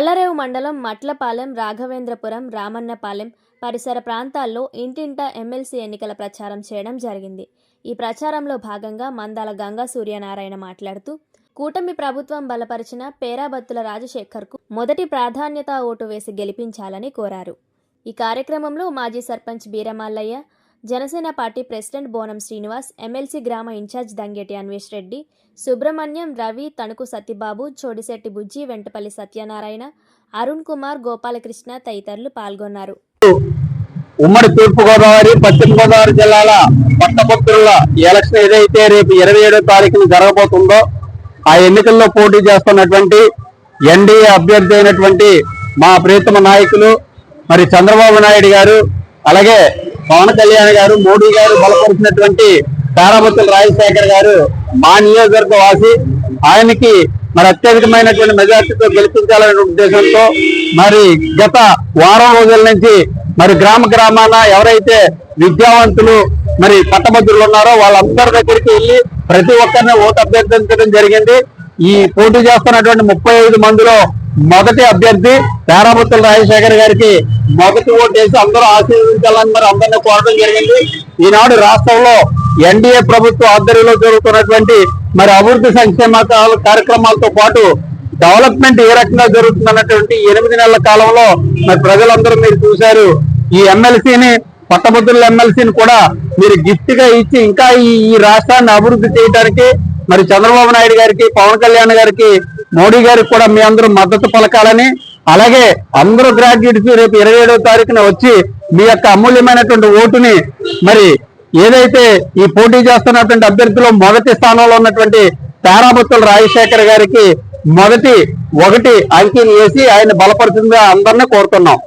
తాళ్ళరేవు మండలం మట్లపాలెం రాఘవేంద్రపురం రామన్నపాలెం పరిసర ప్రాంతాల్లో ఇంటింటా ఎమ్మెల్సీ ఎన్నికల ప్రచారం చేయడం జరిగింది. ఈ ప్రచారంలో భాగంగా మందాల గంగా సూర్యనారాయణ మాట్లాడుతూ కూటమి ప్రభుత్వం బలపరిచిన పేరాబత్తుల రాజశేఖర్కు మొదటి ప్రాధాన్యత ఓటు వేసి గెలిపించాలని కోరారు. ఈ కార్యక్రమంలో మాజీ sarpanch Beeramallaiah Janasena party president Bonam Srinivas MLC గ్రామ ఇన్ఛార్జ్ దంగేటి అన్వేష్ రెడ్డి సుబ్రహ్మణ్యం రవి తణుకు సత్యబాబు చోడిశెట్టి బుజ్జి వెంటపల్లి సత్యనారాయణ అరుణ్ కుమార్ గోపాలకృష్ణ తదితరులు పాల్గొన్నారు. ఉమ్మడి తూర్పు గోదావరి పశ్చిమ గోదావరి జిల్లాల పట్టభద్రుల ఎలక్షన్ ఏదైతే రేపు ఇరవై ఏడో తారీఖున జరగబోతుందో ఆ ఎన్నికల్లో పోటీ చేస్తున్నటువంటి ఎన్డీఏ అభ్యర్థి అయినటువంటి మా ప్రియతమ నాయకులు మరి చంద్రబాబు నాయుడు గారు అలాగే పవన్ కళ్యాణ్ గారు మోడీ గారు బలపరిచినటువంటి తారాబత్తుల రాజశేఖర్ గారు మా నియోజకవర్గ వాసి. ఆయనకి మరి అత్యధికమైనటువంటి మెజార్టీతో గెలిపించాలనే ఉద్దేశంతో మరి గత వారం రోజుల నుంచి మరి గ్రామ గ్రామాన ఎవరైతే విద్యావంతులు మరి పట్టభద్రులు ఉన్నారో వాళ్ళందరి దగ్గరికి వెళ్ళి ప్రతి ఒక్కరిని ఓటు అభ్యర్థించడం జరిగింది. ఈ పోటీ చేస్తున్నటువంటి ముప్పై ఐదు మందిలో మొదటి అభ్యర్థి తారాబత్తుల రాజశేఖర్ గారికి మొదటి ఓటు వేసి అందరూ ఆశీర్వదించాలని మరి అందరినీ కోరడం జరిగింది. ఈనాడు రాష్ట్రంలో ఎన్డీఏ ప్రభుత్వ ఆధ్వర్యంలో జరుగుతున్నటువంటి మరి అభివృద్ధి సంక్షేమ కార్యక్రమాలతో పాటు డెవలప్మెంట్ ఏ రకంగా జరుగుతుందన్నటువంటి ఎనిమిది నెలల కాలంలో మరి ప్రజలందరూ మీరు చూశారు. ఈ ఎమ్మెల్సీని పట్టభద్రుల ఎమ్మెల్సీని కూడా మీరు గిఫ్ట్గా ఇచ్చి ఇంకా ఈ ఈ రాష్ట్రాన్ని అభివృద్ధి చేయడానికి మరి చంద్రబాబు నాయుడు గారికి పవన్ కళ్యాణ్ గారికి మోడీ గారికి కూడా మీ అందరూ మద్దతు పలకాలని అలాగే అందరూ గ్రాడ్యుయేట్స్ రేపు ఇరవై ఏడవ తారీఖున వచ్చి మీ యొక్క అమూల్యమైనటువంటి ఓటుని మరి ఏదైతే ఈ పోటీ చేస్తున్నటువంటి అభ్యర్థులు మొదటి స్థానంలో ఉన్నటువంటి తారాబత్తుల రాజశేఖర్ గారికి మొదటి ఒకటి అంకెలు వేసి ఆయన బలపరుతుందిగా అందరినీ కోరుతున్నాం.